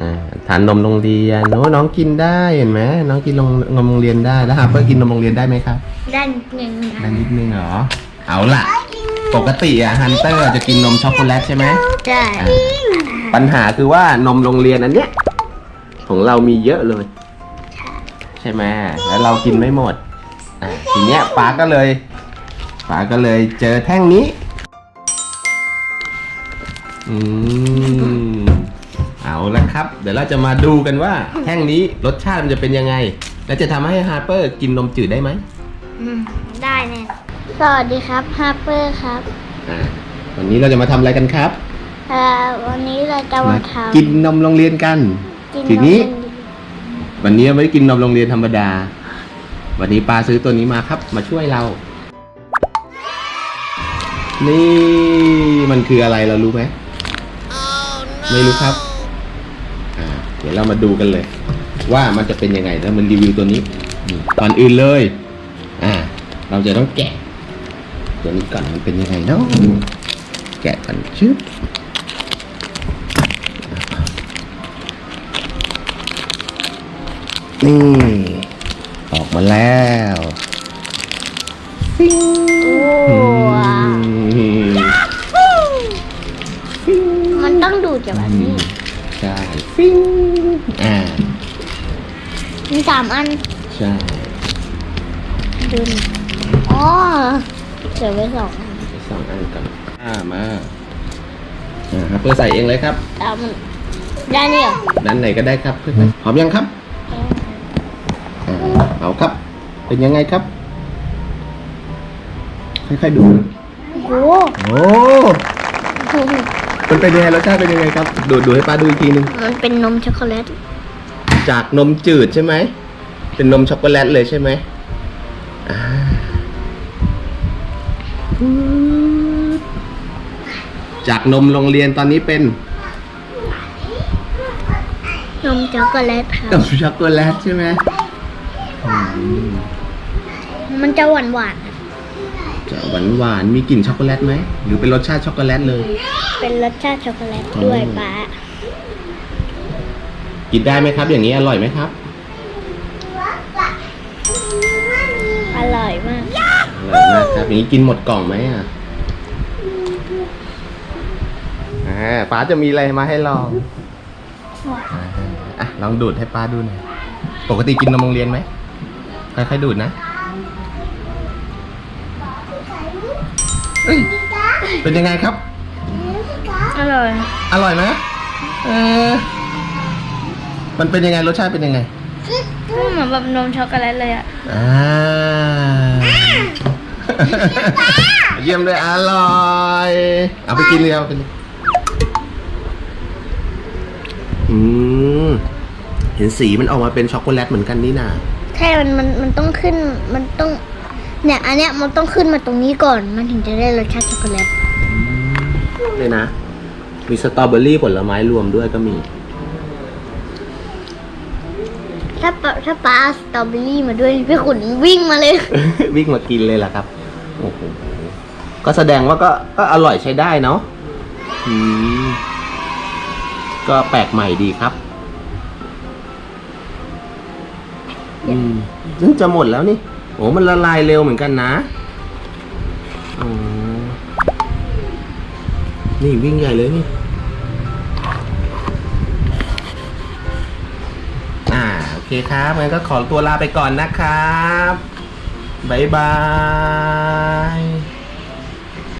อ่าทานนมโรงเรียนโอ้น้องกินได้เห็นไหมน้องกินนมนมโรงเรียนได้แล้วฮาร์เปอร์กินนมโรงเรียนได้ไหมครับด้านหนึ่งนะได้นิดนึงเหรอเอาล่ะ ปกติอะฮันเตอร์จะกินนมช็อกโกแลตใช่ไหมใช่อ่าปัญหาคือว่านมโรงเรียนอันเนี้ยของเรามีเยอะเลย ใช่ไหมแล้วเรากินไม่หมดอ่าทีเนี้ยป้าก็เลยป้าก็เลยเจอแท่งนี้ อืม เอาละครับ เดี๋ยวเราจะมาดูกันว่าแท่งนี้รสชาติมันจะเป็นยังไง และจะทำให้ฮาร์เปอร์กินนมจืดได้ไหมอืมได้แน่สวัสดีครับฮาร์เปอร์ครับอ่าวันนี้เราจะมาทำอะไรกันครับเอ่อวันนี้เราจะมาทำกินนมโรงเรียนกันกิทีนี้ มวันนี้ไม่ได้กินนมโรงเรียนธรรมดา วันนี้ปาซื้อตัวนี้มาครับ มาช่วยเรา นี่มันคืออะไรเรารู้ไหม ไม่รู้ครับอ่าเดี๋ยวเรามาดูกันเลย ว่ามันจะเป็นยังไงแล้วมันรีวิวตัวนี้นี่ก่อนอื่นเลย อ่า เราจะต้องแกะ ตัวนี้ก่อนมันเป็นยังไงเนาะแกะกันชึบนี่ ออกมาแล้วฟิงโอ้ว้าวมันต้องดูดจากแบบนี้ ใช่ฟิงอ่ามีสามอันใช่ดูหน่อยอ๋อเก็บไว้สองอันสองอันก่อนอ่ามาอ่าครับเพื่อใส่เองเลยครับเอามันได้เนี่ยเหรอด้านไหนก็ได้ครับเพื่อนพร้อมยังครับอ่าเอาครับ เป็นยังไงครับค่อยๆดูโอ้โหโอ้ มันเป็นยังไงรสชาติเป็นยังไงครับดูดูให้ป้าดูอีกทีหนึงมันเป็นนมช็อกโกแลตจากนมจืดใช่ไหมเป็นนมช็อกโกแลตเลยใช่ไหมอ่าจากนมโรงเรียนตอนนี้เป็นนมช็อกโกแลตครันบมช็อกโกแลตใช่ไหมอืมมันจะหวานหวาน จะหวานหวานๆมีกลิ่นช็อกโกแลตไหม หรือเป็นรสชาติช็อกโกแลตเลยๆเป็นรสชาติช็อกโกแลตด้วยอืมป้ากินได้ไหมครับ อย่างนี้อร่อยไหมครับอร่อยมาก อร่อยมากครับอย่างนี้กินหมดกล่องไหมอะอ่าป้าจะมีอะไรมาให้ลองอะลองดูดให้ป้าดูหน่อยปกติกินนมโรงเรียนไหมค่อยๆดูดนะ เอ้ยเป็นยังไงครับ อร่อยอร่อยไหมเออมันเป็นยังไงรสชาติเป็นยังไงเหมือนแบบนมช็อกโกแลตเลยอะอ่าเยี่ยมเลยอร่อยเอาไปกินเลยเอาไปเลยอืมเห็นสีมันออกมาเป็นช็อกโกแลตเหมือนกันนี่นา ใช่มันมันมันต้องขึ้น มันต้อง เนี่ยอันเนี้ยมันต้องขึ้นมาตรงนี้ก่อน มันถึงจะได้รสชาติช็อกโกแลตเลยนะ มีสตรอเบอรี่ผลไม้รวมด้วยก็มี ถ้าปะถ้าป้าเอาสตรอเบอรี่มาด้วยพี่ขุนวิ่งมาเลย วิ่งมากินเลยล่ะครับ โอ้โห ก็แสดงว่าก็ก็อร่อยใช้ได้เนาะอืมก็แปลกใหม่ดีครับ อืมซึ่งจะหมดแล้วนี่ โอ้มันละลายเร็วเหมือนกันนะอ๋อนี่วิ่งใหญ่เลยนี่ อ่า โอเคครับงั้นก็ขอตัวลาไปก่อนนะครับ บ๊ายบาย